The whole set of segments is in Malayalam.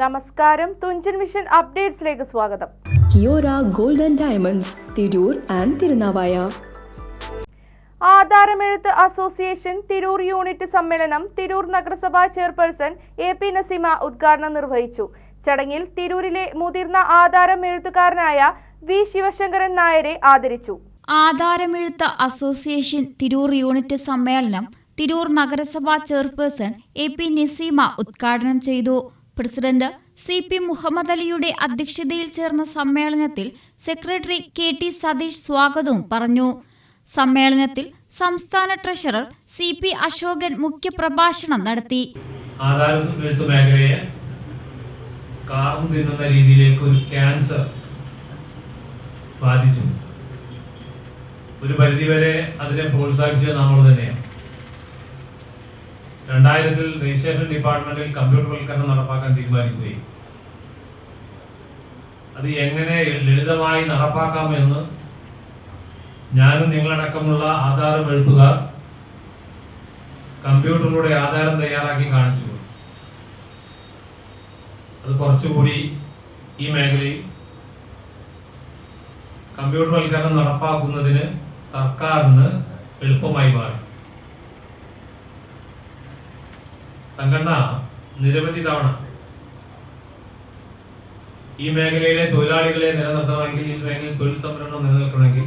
നമസ്കാരം. തുഞ്ചൻ മിഷൻ അപ്ഡേറ്റ്സിലേക്ക് സ്വാഗതം. Kiyora golden diamonds Tirur and Thirunavaya. ആധാരമെഴുത്ത് association Tirur unit സമ്മേളനം തിരൂർ നഗരസഭാ ചെയർപേഴ്സൺ എ പി നസീമ ഉദ്ഘാടനം നിർവഹിച്ചു. ചടങ്ങിൽ തിരൂരിലെ മുതിർന്ന ആധാരം എഴുത്തുകാരനായ വി ശിവശങ്കരൻ നായരെ ആദരിച്ചു. ആധാരമെഴുത്ത് അസോസിയേഷൻ തിരൂർ യൂണിറ്റ് സമ്മേളനം തിരൂർ നഗരസഭാ ചെയർപേഴ്സൺ എ പി നസീമ ഉദ്ഘാടനം ചെയ്തു. പ്രസിഡന്റ് സി പി മുഹമ്മദ് അലിയുടെ അധ്യക്ഷതയിൽ ചേർന്ന സമ്മേളനത്തിൽ സെക്രട്ടറി കെ ടി സതീഷ് സ്വാഗതവും പറഞ്ഞു. സമ്മേളനത്തിൽ സംസ്ഥാന ട്രഷറർ സി പി അശോകൻ മുഖ്യപ്രഭാഷണം നടത്തി. രീതിയിലേക്ക് ഒരു ക്യാൻസർ ബാധിച്ചു. ഒരു പരിധിവരെ അതിനെ പ്രോത്സാഹിപ്പിച്ചത് നമ്മൾ തന്നെയാണ്. രണ്ടായിരത്തിൽ രജിസ്ട്രേഷൻ ഡിപ്പാർട്ട്മെന്റിൽ കമ്പ്യൂട്ടർവൽക്കരണം നടപ്പാക്കാൻ തീരുമാനിക്കുകയും. അത് എങ്ങനെ ലളിതമായി നടപ്പാക്കാമെന്ന് ഞാനും നിങ്ങളടക്കമുള്ള ആധാരം എഴുത്തുകാർ കമ്പ്യൂട്ടറിലൂടെ ആധാരം തയ്യാറാക്കി കാണിച്ചു അത് കുറച്ചുകൂടി ഈ മേഖലയിൽ കമ്പ്യൂട്ടർവൽക്കരണം നടപ്പാക്കുന്നതിന് സർക്കാരിന് എളുപ്പമായി മാറി. സംഘടന നിരവധി തവണ ഈ മേഖലയിലെ തൊഴിലാളികളെ നിലനിർത്തണമെങ്കിൽ ഈ മേഖലയിൽ തൊഴിൽ സംരംഭം നിലനിൽക്കണമെങ്കിൽ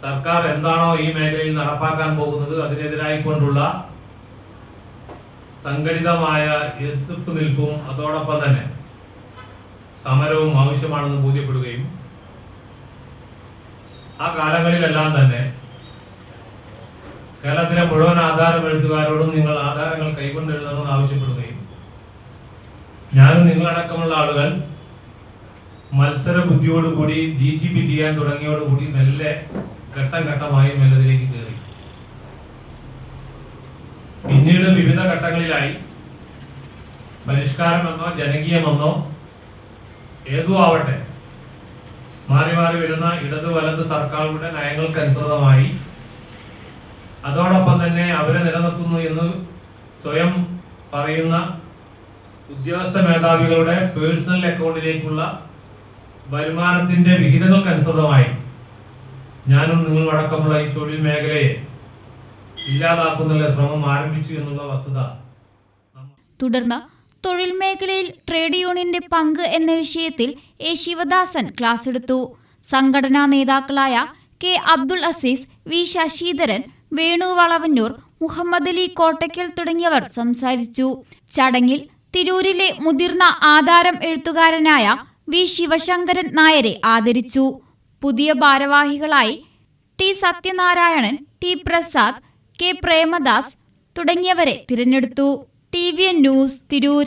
സർക്കാർ എന്താണോ ഈ മേഖലയിൽ നടപ്പാക്കാൻ പോകുന്നത് അതിനെതിരായിക്കൊണ്ടുള്ള സംഘടിതമായ എതിർപ്പ് നിൽപ്പും അതോടൊപ്പം തന്നെ സമരവും ആവശ്യമാണെന്ന് ബോധ്യപ്പെടുകയും ആ കാലങ്ങളിലെല്ലാം തന്നെ കേരളത്തിലെ മുഴുവൻ ആധാരം എഴുത്തുകാരോടും നിങ്ങൾ ആധാരങ്ങൾ കൈകൊണ്ട് എഴുതണമെന്ന് ആവശ്യപ്പെടുകയും ഞാനും നിങ്ങളടക്കമുള്ള ആളുകൾ മത്സര ബുദ്ധിയോടുകൂടി ഡി ടി പി ചെയ്യാൻ തുടങ്ങിയോടുകൂടി മെല്ലെ ഘട്ടം ഘട്ടമായി മെല്ലതിലേക്ക് കയറി. പിന്നീട് വിവിധ ഘട്ടങ്ങളിലായി പരിഷ്കാരമെന്നോ ജനകീയമെന്നോ ഏതോ ആവട്ടെ മാറി മാറി വരുന്ന ഇടത് വലത് സർക്കാരുകളുടെ നയങ്ങൾക്കനുസൃതമായി അതോടൊപ്പം തന്നെ അവരെ നിലനിർത്തുന്നു എന്ന് സ്വയം പറയുന്ന ഉദ്യോഗസ്ഥ മേധാവികളുടെ പേഴ്സണൽ അക്കൗണ്ടിലേക്കുള്ള വരുമാനത്തിന്റെ വിഹിതങ്ങൾക്കനുസൃതമായി ഞാനും നിങ്ങളും അടക്കമുള്ള ഈ തൊഴിൽ മേഖലയെ ഇല്ലാതാക്കുന്നതിലെ ശ്രമം ആരംഭിച്ചു എന്നുള്ള വസ്തുത തുടർന്ന് തൊഴിൽ മേഖലയിൽ ട്രേഡ് യൂണിയന്റെ പങ്ക് എന്ന വിഷയത്തിൽ എ ശിവദാസൻ ക്ലാസ് എടുത്തു. സംഘടനാ നേതാക്കളായ കെ അബ്ദുൾ അസീസ് വി ശശിധരൻ വേണു വളവന്നൂർ മുഹമ്മദ് അലി കോട്ടയ്ക്കൽ തുടങ്ങിയവർ സംസാരിച്ചു. ചടങ്ങിൽ തിരൂരിലെ മുതിർന്ന ആധാരം എഴുത്തുകാരനായ വി ശിവശങ്കരൻ നായരെ ആദരിച്ചു. പുതിയ ഭാരവാഹികളായി T Sathyanarayanan T Prasad K Premadas തുടങ്ങിയവരെ തിരഞ്ഞെടുത്തു. T V news Tirur.